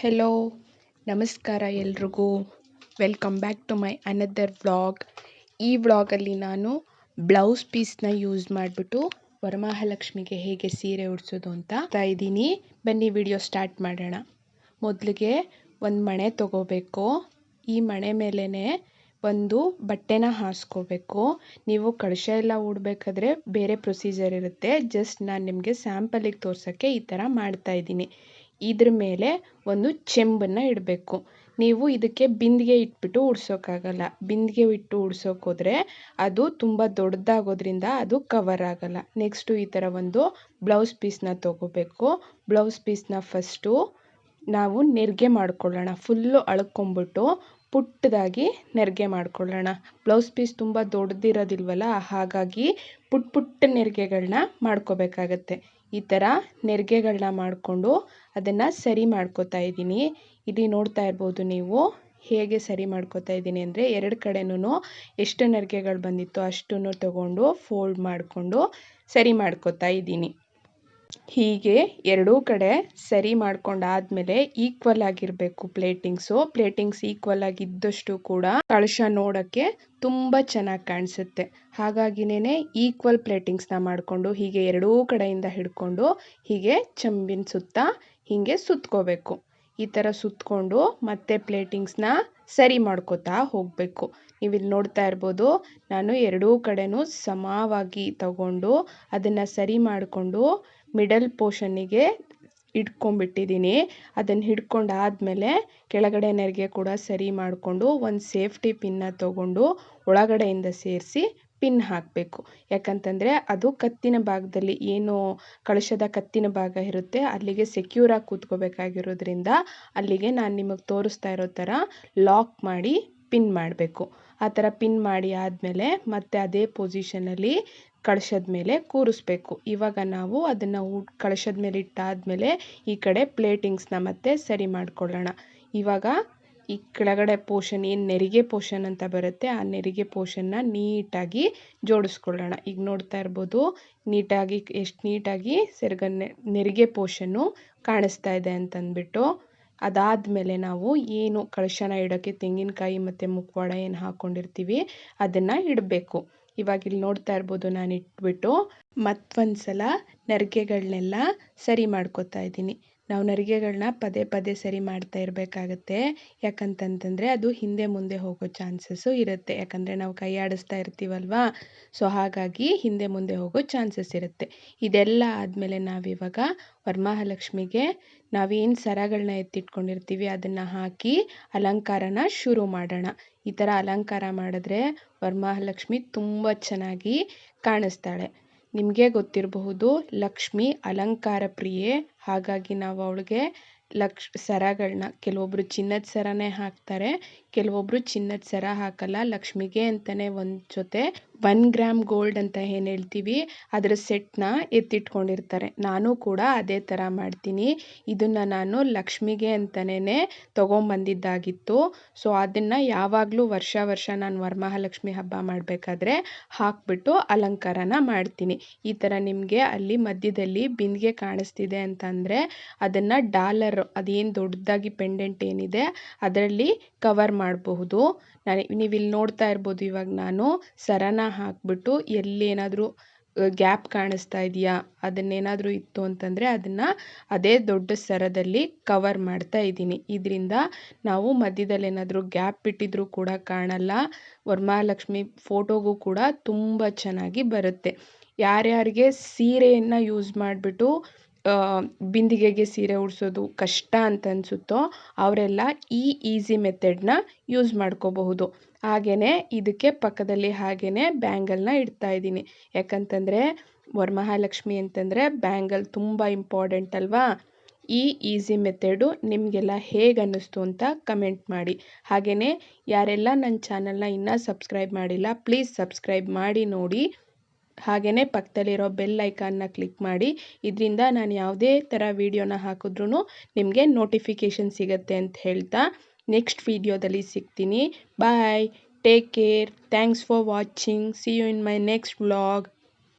Hello ನಮಸ್ಕಾರ ಎಲ್ರಿಗೂ. Welcome back to my another vlog ಈ ವ್ಲಾಗಲ್ಲಿ ನಾನು ಬ್ಲೌಸ್ ಪೀಸ್ನ ಯೂಸ್ ಮಾಡಿಬಿಟ್ಟು ವರಮಹಾಲಕ್ಷ್ಮಿಗೆ ಹೇಗೆ ಸೀರೆ ಉಡಿಸೋದು ಅಂತ ಇದ್ದೀನಿ. ಬನ್ನಿ ವಿಡಿಯೋ ಸ್ಟಾರ್ಟ್ ಮಾಡೋಣ. ಮೊದಲಿಗೆ ಒಂದು ಮಣೆ ತಗೋಬೇಕು. ಈ ಮಣೆ ಮೇಲೇ ಒಂದು ಬಟ್ಟೆನ ಹಾಸ್ಕೋಬೇಕು. ನೀವು ಕಳಶ ಎಲ್ಲ ಉಡಬೇಕಾದ್ರೆ ಬೇರೆ ಪ್ರೊಸೀಜರ್ ಇರುತ್ತೆ. ಜಸ್ಟ್ ನಾನು ನಿಮಗೆ ಸ್ಯಾಂಪಲಿಗೆ ತೋರ್ಸೋಕ್ಕೆ ಈ ಥರ ಮಾಡ್ತಾ ಇದ್ದೀನಿ. ಇದ್ರ ಮೇಲೆ ಒಂದು ಚೆಂಬನ್ನು ಇಡಬೇಕು. ನೀವು ಇದಕ್ಕೆ ಬಿಂದಿಗೆ ಇಟ್ಬಿಟ್ಟು ಉಡ್ಸೋಕ್ಕಾಗಲ್ಲ ಬಿಂದಿಗೆ ಇಟ್ಟು ಉಡ್ಸೋಕ್ಕೋದ್ರೆ ಅದು ತುಂಬ ದೊಡ್ಡದಾಗೋದ್ರಿಂದ ಅದು ಕವರ್ ಆಗಲ್ಲ. ನೆಕ್ಸ್ಟು ಈ ಥರ ಒಂದು ಬ್ಲೌಸ್ ಪೀಸ್ನ ತೊಗೋಬೇಕು. ಬ್ಲೌಸ್ ಪೀಸ್ನ ಫಸ್ಟು ನಾವು ನೆರಿಗೆ ಮಾಡ್ಕೊಳ್ಳೋಣ. ಫುಲ್ಲು ಅಳ್ಕೊಂಬಿಟ್ಟು ಪುಟ್ಟದಾಗಿ ನೆರಿಗೆ ಮಾಡ್ಕೊಳ್ಳೋಣ. ಬ್ಲೌಸ್ ಪೀಸ್ ತುಂಬ ದೊಡ್ಡದಿರೋದಿಲ್ವಲ್ಲ, ಹಾಗಾಗಿ ಪುಟ್ಟ ಪುಟ್ಟ ನೆರಿಗೆಗಳನ್ನ ಮಾಡ್ಕೋಬೇಕಾಗತ್ತೆ. ಈ ಥರ ನೆರಿಗೆಗಳನ್ನ ಮಾಡಿಕೊಂಡು ಅದನ್ನು ಸರಿ ಮಾಡ್ಕೋತಾ ಇದ್ದೀನಿ. ಇಲ್ಲಿ ನೋಡ್ತಾ ಇರ್ಬೋದು ನೀವು ಹೇಗೆ ಸರಿ ಮಾಡ್ಕೋತಾ ಇದ್ದೀನಿ ಅಂದರೆ ಎರಡು ಕಡೆನೂ ಎಷ್ಟು ನೆರಿಗೆಗಳು ಬಂದಿತ್ತೋ ಅಷ್ಟನ್ನು ತಗೊಂಡು ಫೋಲ್ಡ್ ಮಾಡಿಕೊಂಡು ಸರಿ ಮಾಡ್ಕೋತಾ ಇದ್ದೀನಿ. ಹೀಗೆ ಎರಡೂ ಕಡೆ ಸರಿ ಮಾಡ್ಕೊಂಡಾದ್ಮೇಲೆ ಈಕ್ವಲ್ ಆಗಿರಬೇಕು ಪ್ಲೇಟಿಂಗ್ಸು ಪ್ಲೇಟಿಂಗ್ಸ್ ಈಕ್ವಲ್ ಆಗಿದ್ದಷ್ಟು ಕೂಡ ಕಳಶ ನೋಡೋಕ್ಕೆ ತುಂಬ ಚೆನ್ನಾಗಿ ಕಾಣಿಸುತ್ತೆ. ಹಾಗಾಗಿನೇ ಈಕ್ವಲ್ ಪ್ಲೇಟಿಂಗ್ಸ್ನ ಮಾಡಿಕೊಂಡು ಹೀಗೆ ಎರಡೂ ಕಡೆಯಿಂದ ಹಿಡ್ಕೊಂಡು ಹೀಗೆ ಚಂಬಿನ ಸುತ್ತ ಹೀಗೆ ಸುತ್ಕೋಬೇಕು. ಈ ಥರ ಸುತ್ತಕೊಂಡು ಮತ್ತೆ ಪ್ಲೇಟಿಂಗ್ಸ್ನ ಸರಿ ಮಾಡ್ಕೋತಾ ಹೋಗಬೇಕು. ನೀವು ಇಲ್ಲಿ ನೋಡ್ತಾ ಇರ್ಬೋದು, ನಾನು ಎರಡೂ ಕಡೆಯೂ ಸಮವಾಗಿ ತಗೊಂಡು ಅದನ್ನು ಸರಿ ಮಾಡಿಕೊಂಡು ಮಿಡಲ್ ಪೋರ್ಷನ್ನಿಗೆ ಇಟ್ಕೊಂಡ್ಬಿಟ್ಟಿದ್ದೀನಿ. ಅದನ್ನು ಹಿಡ್ಕೊಂಡು ಆದಮೇಲೆ ಕೆಳಗಡೆ ನೆರಿಗೆ ಕೂಡ ಸರಿ ಮಾಡಿಕೊಂಡು ಒಂದು ಸೇಫ್ಟಿ ಪಿನ್ನ ತಗೊಂಡು ಒಳಗಡೆಯಿಂದ ಸೇರಿಸಿ ಪಿನ್ ಹಾಕಬೇಕು. ಯಾಕಂತಂದರೆ ಅದು ಕತ್ತಿನ ಭಾಗದಲ್ಲಿ ಏನು ಕಳಶದ ಕತ್ತಿನ ಭಾಗ ಇರುತ್ತೆ, ಅಲ್ಲಿಗೆ ಸೆಕ್ಯೂರ್ ಆಗಿ ಕೂತ್ಕೋಬೇಕಾಗಿರೋದ್ರಿಂದ ಅಲ್ಲಿಗೆ ನಾನು ನಿಮಗೆ ತೋರಿಸ್ತಾ ಇರೋ ಥರ ಲಾಕ್ ಮಾಡಿ ಪಿನ್ ಮಾಡಬೇಕು. ಆ ಥರ ಪಿನ್ ಮಾಡಿ ಆದಮೇಲೆ ಮತ್ತೆ ಅದೇ ಪೊಸಿಷನಲ್ಲಿ ಕಳಶದ ಮೇಲೆ ಕೂರಿಸ್ಬೇಕು. ಇವಾಗ ನಾವು ಅದನ್ನು ಕಳಶದ ಮೇಲೆ ಇಟ್ಟಾದಮೇಲೆ ಈ ಕಡೆ ಪ್ಲೇಟಿಂಗ್ಸನ್ನ ಮತ್ತೆ ಸರಿ ಮಾಡಿಕೊಳ್ಳೋಣ. ಇವಾಗ ಈ ಕೆಳಗಡೆ ಪೋರ್ಷನ್ ಏನು ನೆರಿಗೆ ಪೋರ್ಷನ್ ಅಂತ ಬರುತ್ತೆ, ಆ ನೆರಿಗೆ ಪೋರ್ಷನ್ನ ನೀಟಾಗಿ ಜೋಡಿಸ್ಕೊಳ್ಳೋಣ. ಈಗ ನೋಡ್ತಾ ಇರ್ಬೋದು, ನೀಟಾಗಿ, ಎಷ್ಟು ನೀಟಾಗಿ ಸೆರಗ ನೆರಿಗೆ ಪೋರ್ಷನ್ನು ಕಾಣಿಸ್ತಾ ಇದೆ ಅಂತಂದ್ಬಿಟ್ಟು, ಅದಾದಮೇಲೆ ನಾವು ಏನು ಕಳಶನ ಇಡೋಕ್ಕೆ ತೆಂಗಿನಕಾಯಿ ಮತ್ತು ಮುಖವಾಡ ಏನು ಹಾಕ್ಕೊಂಡಿರ್ತೀವಿ ಅದನ್ನು ಇಡಬೇಕು. ಇವಾಗ ಇಲ್ಲಿ ನೋಡ್ತಾ ಇರ್ಬೋದು ನಾನು ಇಟ್ಬಿಟ್ಟು ಮತ್ತೊಂದು ಸಲ ನರಿಗೆಗಳನ್ನೆಲ್ಲ ಸರಿ ಮಾಡ್ಕೋತಾ ಇದ್ದೀನಿ. ನಾವು ನರಿಗೆಗಳನ್ನ ಪದೇ ಪದೇ ಸರಿ ಮಾಡ್ತಾ ಇರಬೇಕಾಗತ್ತೆ. ಯಾಕಂತಂತಂದರೆ ಅದು ಹಿಂದೆ ಮುಂದೆ ಹೋಗೋ ಚಾನ್ಸಸ್ಸು ಇರುತ್ತೆ. ಯಾಕಂದರೆ ನಾವು ಕೈ ಆಡಿಸ್ತಾ ಇರ್ತೀವಲ್ವಾ? ಸೊ, ಹಾಗಾಗಿ ಹಿಂದೆ ಮುಂದೆ ಹೋಗೋ ಚಾನ್ಸಸ್ ಇರುತ್ತೆ. ಇದೆಲ್ಲ ಆದಮೇಲೆ ನಾವಿವಾಗ ವರಮಹಾಲಕ್ಷ್ಮಿಗೆ ನಾವೇನು ಸರಗಳನ್ನ ಎತ್ತಿಟ್ಕೊಂಡಿರ್ತೀವಿ ಅದನ್ನು ಹಾಕಿ ಅಲಂಕಾರನ ಶುರು ಮಾಡೋಣ. ಈ ಥರ ಅಲಂಕಾರ ಮಾಡಿದ್ರೆ ವರಮಹಾಲಕ್ಷ್ಮಿ ತುಂಬ ಚೆನ್ನಾಗಿ ಕಾಣಿಸ್ತಾಳೆ. ನಿಮಗೆ ಗೊತ್ತಿರಬಹುದು ಲಕ್ಷ್ಮಿ ಅಲಂಕಾರ ಪ್ರಿಯೆ. ಹಾಗಾಗಿ ನಾವು ಅವಳಿಗೆ ಲಕ್ಷ ಸರಗಳನ್ನ ಕೆಲವೊಬ್ಬರು ಚಿನ್ನದ ಸರನೇ ಹಾಕ್ತಾರೆ ಕೆಲವೊಬ್ಬರು ಚಿನ್ನದ ಸರ ಹಾಕಲ್ಲ. ಲಕ್ಷ್ಮಿಗೆ ಅಂತಲೇ ಒಂದು ಜೊತೆ ಒನ್ ಗ್ರಾಮ್ ಗೋಲ್ಡ್ ಅಂತ ಏನು ಹೇಳ್ತೀವಿ, ಅದರ ಸೆಟ್ನ ಎತ್ತಿಟ್ಕೊಂಡಿರ್ತಾರೆ. ನಾನು ಕೂಡ ಅದೇ ಥರ ಮಾಡ್ತೀನಿ. ಇದನ್ನು ನಾನು ಲಕ್ಷ್ಮಿಗೆ ಅಂತಲೇ ತೊಗೊಂಬಂದಿದ್ದಾಗಿತ್ತು. ಸೊ, ಅದನ್ನು ಯಾವಾಗಲೂ ವರ್ಷ ವರ್ಷ ನಾನು ವರಮಹಾಲಕ್ಷ್ಮಿ ಹಬ್ಬ ಮಾಡಬೇಕಾದ್ರೆ ಹಾಕ್ಬಿಟ್ಟು ಅಲಂಕಾರನ ಮಾಡ್ತೀನಿ. ಈ ಥರ ನಿಮಗೆ ಅಲ್ಲಿ ಮಧ್ಯದಲ್ಲಿ ಬಿಂದಿಗೆ ಕಾಣಿಸ್ತಿದೆ ಅಂತಂದರೆ, ಅದನ್ನು ಡಾಲರ್ ಅದೇನು ದೊಡ್ಡದಾಗಿ ಪೆಂಡೆಂಟ್ ಏನಿದೆ, ಅದರಲ್ಲಿ ಕವರ್ ಮಾಡಬಹುದು. ನಾನು ನೀವು ಇಲ್ಲಿ ನೋಡ್ತಾ ಇರ್ಬೋದು ಇವಾಗ ನಾನು, ಸರನ ಹಾಕ್ಬಿಟ್ಟು ಎಲ್ಲೇನಾದರೂ ಗ್ಯಾಪ್ ಕಾಣಿಸ್ತಾ ಇದೆಯಾ, ಅದನ್ನೇನಾದರೂ ಇತ್ತು ಅಂತಂದರೆ ಅದನ್ನು ಅದೇ ದೊಡ್ಡ ಸರದಲ್ಲಿ ಕವರ್ ಮಾಡ್ತಾ ಇದ್ದೀನಿ. ಇದರಿಂದ ನಾವು ಮಧ್ಯದಲ್ಲಿ ಏನಾದರೂ ಗ್ಯಾಪ್ ಬಿಟ್ಟಿದ್ರೂ ಕೂಡ ಕಾಣಲ್ಲ. ವರಮಹಾಲಕ್ಷ್ಮಿ ಫೋಟೋಗೂ ಕೂಡ ತುಂಬ ಚೆನ್ನಾಗಿ ಬರುತ್ತೆ. ಯಾರ್ಯಾರಿಗೆ ಸೀರೆಯನ್ನು ಯೂಸ್ ಮಾಡಿಬಿಟ್ಟು ಬಿಂದಿಗೆಗೆ ಸೀರೆ ಉಡಿಸೋದು ಕಷ್ಟ ಅಂತ ಅನಿಸುತ್ತೋ ಅವರೆಲ್ಲ ಈ ಈಸಿ ಮೆಥಡ್ನ ಯೂಸ್ ಮಾಡ್ಕೋಬಹುದು. ಹಾಗೆಯೇ ಇದಕ್ಕೆ ಪಕ್ಕದಲ್ಲಿ ಹಾಗೆಯೇ ಬ್ಯಾಂಗಲ್ನ ಇಡ್ತಾ ಇದ್ದೀನಿ. ಯಾಕಂತಂದರೆ ವರಮಹಾಲಕ್ಷ್ಮಿ ಅಂತಂದರೆ ಬ್ಯಾಂಗಲ್ ತುಂಬ ಇಂಪಾರ್ಟೆಂಟ್ ಅಲ್ವಾ? ಈ ಈಸಿ ಮೆಥಡು ನಿಮಗೆಲ್ಲ ಹೇಗೆ ಅನ್ನಿಸ್ತು ಅಂತ ಕಮೆಂಟ್ ಮಾಡಿ. ಹಾಗೆಯೇ ಯಾರೆಲ್ಲ ನನ್ನ ಚಾನಲ್ನ ಇನ್ನೂ ಸಬ್ಸ್ಕ್ರೈಬ್ ಮಾಡಿಲ್ಲ ಪ್ಲೀಸ್ ಸಬ್ಸ್ಕ್ರೈಬ್ ಮಾಡಿ ನೋಡಿ. ಹಾಗೆಯೇ ಪಕ್ಕದಲ್ಲಿರೋ ಬೆಲ್ ಐಕಾನ್ನ ಕ್ಲಿಕ್ ಮಾಡಿ. ಇದರಿಂದ ನಾನು ಯಾವುದೇ ಥರ ವೀಡಿಯೋನ ಹಾಕಿದ್ರೂ ನಿಮಗೆ ನೋಟಿಫಿಕೇಷನ್ ಸಿಗುತ್ತೆ ಅಂತ ಹೇಳ್ತಾ ನೆಕ್ಸ್ಟ್ ವೀಡಿಯೋದಲ್ಲಿ ಸಿಗ್ತೀನಿ. Bye take care thanks for watching see you in my next vlog